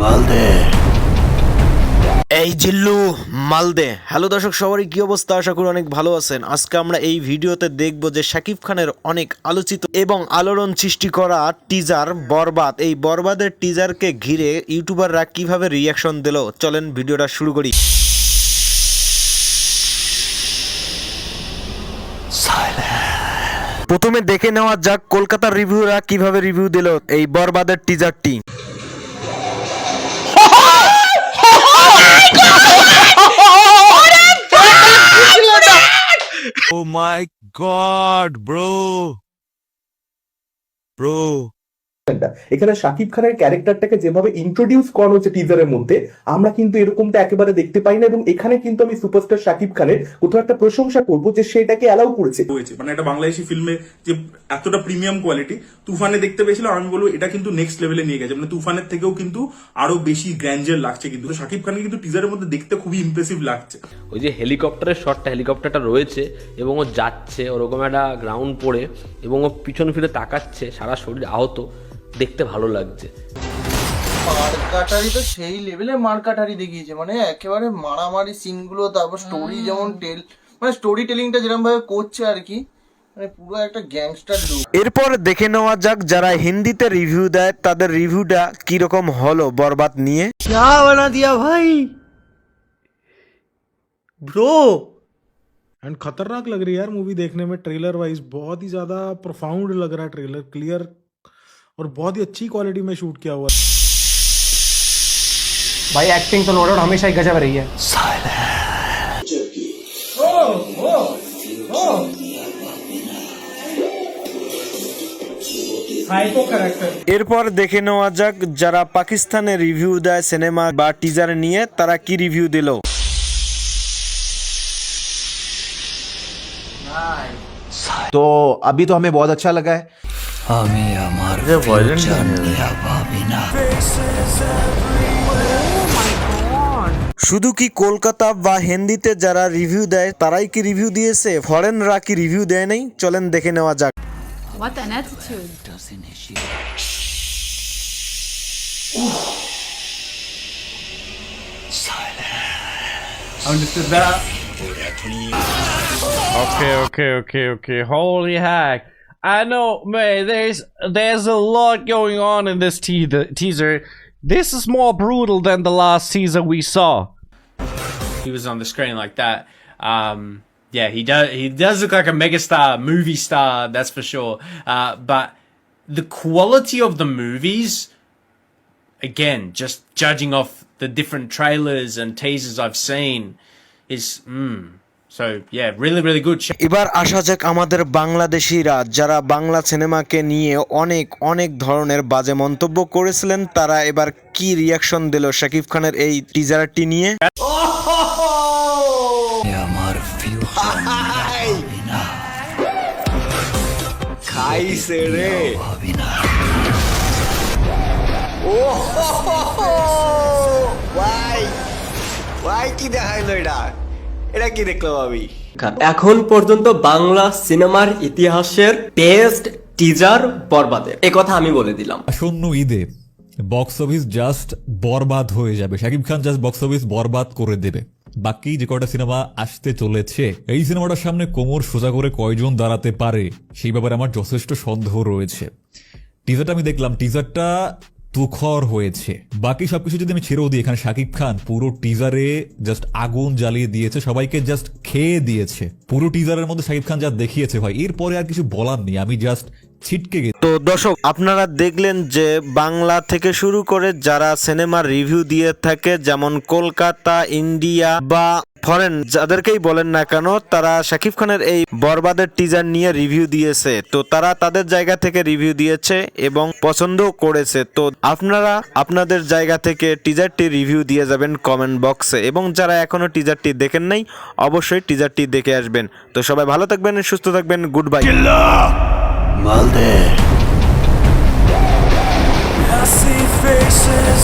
মালদে। এই জিল্লু মালদে। হ্যালো দর্শক সবারই কি অবস্থা? আশা করি অনেক ভালো আছেন। আজকে আমরা এই ভিডিওতে দেখব যে শাকিব খানের অনেক আলোচিত এবং আলোড়ন সৃষ্টি করা টিজার বরবাদ। এই বরবাদের টিজারকে ঘিরে ইউটিউবাররা কীভাবে রিয়াকশন দিল? চলেন ভিডিওটা শুরু করি। প্রথমে দেখে নেওয়া যাক কলকাতার রিভিউরা কীভাবে রিভিউ দিল এই বরবাদের টিজারটি my god, bro. Bro. এখানে শাকিব খানের ক্যারেক্টারটাকে যেভাবে ইন্ট্রোডিউস করা হচ্ছে টিজারের মধ্যে আমরা কিন্তু এরকমটা একেবারে দেখতে পাই না এবং এখানে কিন্তু আমি সুপারস্টার শাকিব খানের কোথাও একটা প্রশংসা করব যে সেটাকে অ্যালাউ করেছে। হয়েছে। মানে একটা বাংলাদেশি ফিল্মে যে এতটা প্রিমিয়াম কোয়ালিটি তুফানে দেখতে পেয়েছিলাম আমি বলব এটা কিন্তু নেক্সট লেভেলে নিয়ে গেছে। মানে তুফানের থেকেও কিন্তু আরও বেশি গ্র্যান্ডার লাগছে কিন্তু। শাকিব খানকে কিন্তু টিজারের মধ্যে দেখতে খুবই ইমপ্রেসিভ লাগছে। ওই যে হেলিকপ্টারের শটটা হেলিকপ্টারটা রয়েছে এবং ও যাচ্ছে ওরকম একটা গ্রাউন্ড পড়ে এবং ও পিছন ফিরে তাকাচ্ছে সারা শরীর আহত। দেখতে ভালো লাগছে মারকাটারি তো সেই লেভেলে মারকাটারি দেখিয়েছে মানে একেবারে মারামারি সিনগুলো তারপর স্টোরি যেমন টেল মানে স্টোরি টেলিংটা যেরকম ভাবে করছে আর কি মানে পুরো একটা গ্যাংস্টার লুক এরপর দেখে নেওয়া যাক যারা হিন্দিতে রিভিউ দেয় তাদের রিভিউটা কিরকম হলো বরবাদ নিয়ে क्या बना दिया भाई ब्रो एंड खतरनाक लग रही है यार मूवी देखने में ट्रेलर वाइज बहुत ही ज्यादा प्रोफाउंड लग रहा है ट्रेलर क्लियर और बहुत ही अच्छी क्वालिटी में शूट किया हुआ है भाई एक्टिंग तो नो डाउट हमेशा ही गजब रही है এরপর দেখে নেওয়া যাক যারা পাকিস্তানে রিভিউ দেয় সিনেমা বা টিজার নিয়ে তারা কি রিভিউ দিল तो अभी तो हमें बहुत अच्छा लगा है আমি আমার শুধু কি কলকাতা বা হিন্দিতে যারা রিভিউ দেয় তারাই কি রিভিউ দিয়েছে? ফরেনরা কি রিভিউ দেয় নাই? চলেন দেখে নেওয়া যাক। Okay, okay, okay, okay. Holy heck. I know, man, there's there's a lot going on in this te- teaser. This is more brutal than the last teaser we saw. He was on the screen like that. Um, yeah, he does. He does look like a megastar, movie star. That's for sure. Uh, but the quality of the movies, again, just judging off the different trailers and teasers I've seen, is mm, এবার আসা যাক আমাদের বাংলাদেশিরা যারা বাংলা সিনেমাকে নিয়ে অনেক অনেক ধরনের বাজে মন্তব্য করেছিলেন তারা এবার কি রিয়াকশন দিল শাকিব খানের এই টিজারটি নিয়ে? কি দেখাইলো এটা? এটা কি দেখলাম আমি? এখন পর্যন্ত বাংলা সিনেমার ইতিহাসের বেস্ট টিজার বরবাদের। এ কথা আমি বলে দিলাম। আসন্ন ঈদে বক্স অফিস জাস্ট বরবাদ হয়ে যাবে। Shakib Khan just box office বরবাদ করে দেবে। বাকি যে কয়টা সিনেমা আসতে চলেছে এই সিনেমাটার সামনে কোমর সোজা করে কয়জন দাঁড়াতে পারে সেই ব্যাপারে আমার যথেষ্ট সন্দেহ রয়েছে। টিজারটা আমি দেখলাম। টিজারটা তুখর হয়েছে। বাকি সবকিছু যদি আমি ছেড়েও দিই, এখানে শাকিব খান পুরো টিজারে জাস্ট আগুন জ্বালিয়ে দিয়েছে, সবাইকে জাস্ট খেয়ে দিয়েছে। পুরো টিজারের মধ্যে শাকিব খান যা দেখিয়েছে ভাই, এরপরে আর কিছু বলার নেই, আমি জাস্ট ছিটকে গেছি। তো দর্শক, আপনারা দেখলেন যে বাংলা থেকে শুরু করে যারা সিনেমার রিভিউ দিয়ে থাকে, যেমন কলকাতা, ইন্ডিয়া বা ধরেন যাদেরকেই বলেন না কেন তারা শাকিব খানের এই বরবাদের টিজার নিয়ে রিভিউ দিয়েছে। তো তারা তাদের জায়গা থেকে রিভিউ দিয়েছে এবং পছন্দও করেছে। তো আপনারা আপনাদের জায়গা থেকে টিজারটি রিভিউ দিয়ে যাবেন কমেন্ট বক্সে এবং যারা এখনও টিজারটি দেখেন নাই অবশ্যই টিজারটি দেখে আসবেন। তো সবাই ভালো থাকবেন সুস্থ থাকবেন গুড বাই faces.